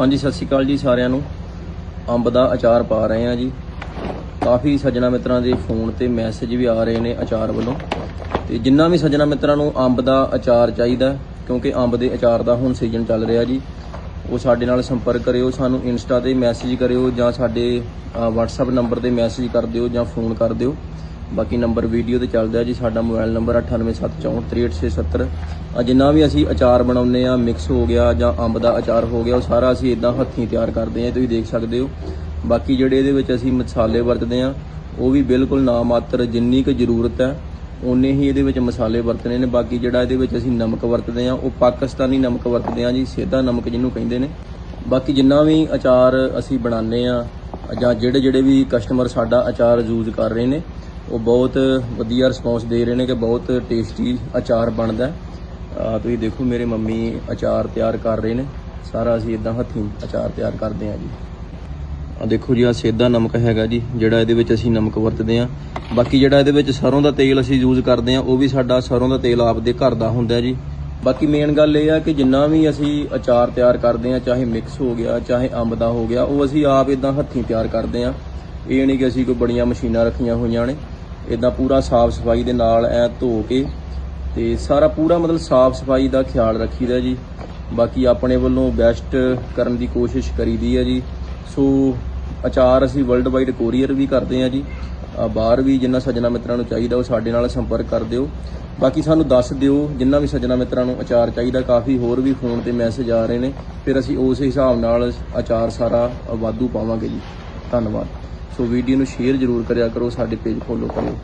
ਹਾਂਜੀ ਸਤਿ ਸ਼੍ਰੀ ਅਕਾਲ ਜੀ ਸਾਰਿਆਂ ਨੂੰ। ਅੰਬ ਦਾ ਅਚਾਰ ਪਾ ਰਹੇ ਆ ਜੀ। ਕਾਫੀ ਸੱਜਣਾ ਮਿੱਤਰਾਂ ਦੇ ਫੋਨ ਤੇ ਮੈਸੇਜ ਵੀ ਆ ਰਹੇ ਨੇ ਅਚਾਰ ਵੱਲੋਂ। ਤੇ ਜਿੰਨਾ ਵੀ ਸੱਜਣਾ ਮਿੱਤਰਾਂ ਨੂੰ ਅੰਬ ਦਾ ਅਚਾਰ ਚਾਹੀਦਾ ਕਿਉਂਕਿ ਅੰਬ ਦੇ ਅਚਾਰ ਦਾ ਹੁਣ ਸੀਜ਼ਨ ਚੱਲ ਰਿਹਾ ਜੀ ਉਹ ਸਾਡੇ ਨਾਲ ਸੰਪਰਕ ਕਰਿਓ ਸਾਨੂੰ ਇੰਸਟਾ ਤੇ ਮੈਸੇਜ ਕਰਿਓ ਜਾਂ ਸਾਡੇ ਅ, WhatsApp ਨੰਬਰ ਤੇ ਮੈਸੇਜ ਕਰ ਦਿਓ ਜਾਂ ਫੋਨ ਕਰ ਦਿਓ। ਬਾਕੀ ਨੰਬਰ ਵੀਡੀਓ ਤੇ ਚੱਲਦਾ ਜੀ, ਸਾਡਾ ਮੋਬਾਈਲ ਨੰਬਰ 9874463670 ਆ ਜਿੰਨਾ ਵੀ ਅਸੀਂ ਅਚਾਰ ਬਣਾਉਂਦੇ ਆ ਮਿਕਸ ਹੋ ਗਿਆ ਜਾਂ ਅੰਬ ਦਾ ਅਚਾਰ ਹੋ ਗਿਆ, ਉਹ ਸਾਰਾ ਅਸੀਂ ਇਦਾਂ ਹੱਥੀਂ ਤਿਆਰ ਕਰਦੇ ਆ, ਤੁਸੀਂ ਦੇਖ ਸਕਦੇ ਹੋ। ਬਾਕੀ ਜਿਹੜੇ ਇਹਦੇ ਵਿੱਚ ਅਸੀਂ ਮਸਾਲੇ ਵਰਤਦੇ ਆ, ਉਹ ਵੀ ਬਿਲਕੁਲ ਨਾ ਮਾਤਰ ਜਿੰਨੀ ਕੁ ਜ਼ਰੂਰਤ ਹੈ ਉਨੇ ਹੀ ਇਹਦੇ ਵਿੱਚ ਮਸਾਲੇ ਵਰਤਣੇ ਨੇ। ਬਾਕੀ ਜਿਹੜਾ ਇਹਦੇ ਵਿੱਚ ਅਸੀਂ ਨਮਕ ਵਰਤਦੇ ਆ, ਉਹ ਪਾਕਿਸਤਾਨੀ ਨਮਕ ਵਰਤਦੇ ਆ ਜੀ, ਸੇਧਾ ਨਮਕ ਜਿਹਨੂੰ ਕਹਿੰਦੇ ਨੇ। ਬਾਕੀ ਜਿੰਨਾ ਵੀ ਅਚਾਰ ਅਸੀਂ ਬਣਾਉਂਦੇ ਆ, ਜਾਂ ਜਿਹੜੇ ਜਿਹੜੇ ਵੀ ਕਸਟਮਰ ਸਾਡਾ ਅਚਾਰ ਯੂਜ਼ ਕਰ ਰਹੇ ਨੇ ਉਹ ਬਹੁਤ ਵਧੀਆ ਰਿਸਪੌਂਸ ਦੇ ਰਹੇ ਨੇ ਕਿ ਬਹੁਤ ਟੇਸਟੀ ਅਚਾਰ ਬਣਦਾ ਆ ਤੁਸੀਂ ਦੇਖੋ ਮੇਰੇ ਮੰਮੀ ਅਚਾਰ ਤਿਆਰ ਕਰ ਰਹੇ ਨੇ। ਸਾਰਾ ਅਸੀਂ ਇਦਾਂ ਹੱਥੀਂ ਅਚਾਰ ਤਿਆਰ ਕਰਦੇ ਆ ਜੀ। ਆ ਦੇਖੋ ਜੀ ਆ ਸੇਧਾ ਨਮਕ ਹੈਗਾ ਜੀ, ਜਿਹੜਾ ਇਹਦੇ ਵਿੱਚ ਅਸੀਂ ਨਮਕ ਵਰਤਦੇ ਆ ਬਾਕੀ ਜਿਹੜਾ ਇਹਦੇ ਵਿੱਚ ਸਰੋਂ ਦਾ ਤੇਲ ਅਸੀਂ ਯੂਜ਼ ਕਰਦੇ ਆ ਉਹ ਵੀ ਸਾਡਾ ਸਰੋਂ ਦਾ ਤੇਲ ਆਪਦੇ ਘਰ ਦਾ ਹੁੰਦਾ ਜੀ। ਬਾਕੀ ਮੇਨ ਗੱਲ ਇਹ ਆ ਕਿ ਜਿੰਨਾ ਵੀ ਅਸੀਂ ਅਚਾਰ ਤਿਆਰ ਕਰਦੇ ਆ ਚਾਹੇ ਮਿਕਸ ਹੋ ਗਿਆ, ਚਾਹੇ ਅੰਬ ਦਾ ਹੋ ਗਿਆ, ਉਹ ਅਸੀਂ ਆਪ ਇਦਾਂ ਹੱਥੀਂ ਤਿਆਰ ਕਰਦੇ ਆ ਇਹ ਨਹੀਂ ਕਿ ਅਸੀਂ ਕੋਈ ਬੜੀਆਂ ਮਸ਼ੀਨਾਂ ਰੱਖੀਆਂ ਹੋਈਆਂ ਨੇ। ਇਦਾਂ ਪੂਰਾ ਸਾਫ਼ ਸਫ਼ਾਈ ਦੇ ਨਾਲ ਐ ਧੋ ਕੇ ਤੇ ਸਾਰਾ ਪੂਰਾ ਮਤਲਬ ਸਾਫ਼ ਸਫ਼ਾਈ ਦਾ ਖਿਆਲ ਰੱਖੀਦਾ ਜੀ। ਬਾਕੀ ਆਪਣੇ ਵੱਲੋਂ ਬੈਸਟ ਕਰਨ ਦੀ ਕੋਸ਼ਿਸ਼ ਕਰੀਦੀ ਹੈ ਜੀ। ਸੋ ਅਚਾਰ ਅਸੀਂ ਵਰਲਡ ਵਾਈਡ ਕੋਰੀਅਰ ਵੀ ਕਰਦੇ ਆ ਜੀ। ਬਾਹਰ ਵੀ ਜਿੰਨਾ ਸੱਜਣਾ ਮਿੱਤਰਾਂ ਨੂੰ ਚਾਹੀਦਾ ਉਹ ਸਾਡੇ ਨਾਲ ਸੰਪਰਕ ਕਰ ਦਿਓ। ਬਾਕੀ ਸਾਨੂੰ ਦੱਸ ਦਿਓ, ਜਿੰਨਾ ਵੀ ਸੱਜਣਾ ਮਿੱਤਰਾਂ ਨੂੰ ਅਚਾਰ ਚਾਹੀਦਾ, ਕਾਫੀ ਹੋਰ ਵੀ ਫੋਨ ਤੇ ਮੈਸੇਜ ਆ ਰਹੇ ਨੇ। ਫਿਰ ਅਸੀਂ ਉਸ ਹਿਸਾਬ ਨਾਲ ਅਚਾਰ ਸਾਰਾ ਵਾਧੂ ਪਾਵਾਂਗੇ ਜੀ। ਧੰਨਵਾਦ। ਸੋ ਵੀਡੀਓ ਨੂੰ ਸ਼ੇਅਰ ਜ਼ਰੂਰ ਕਰਿਆ ਕਰੋ ਸਾਡੇ ਪੇਜ ਫੋਲੋ ਕਰੋ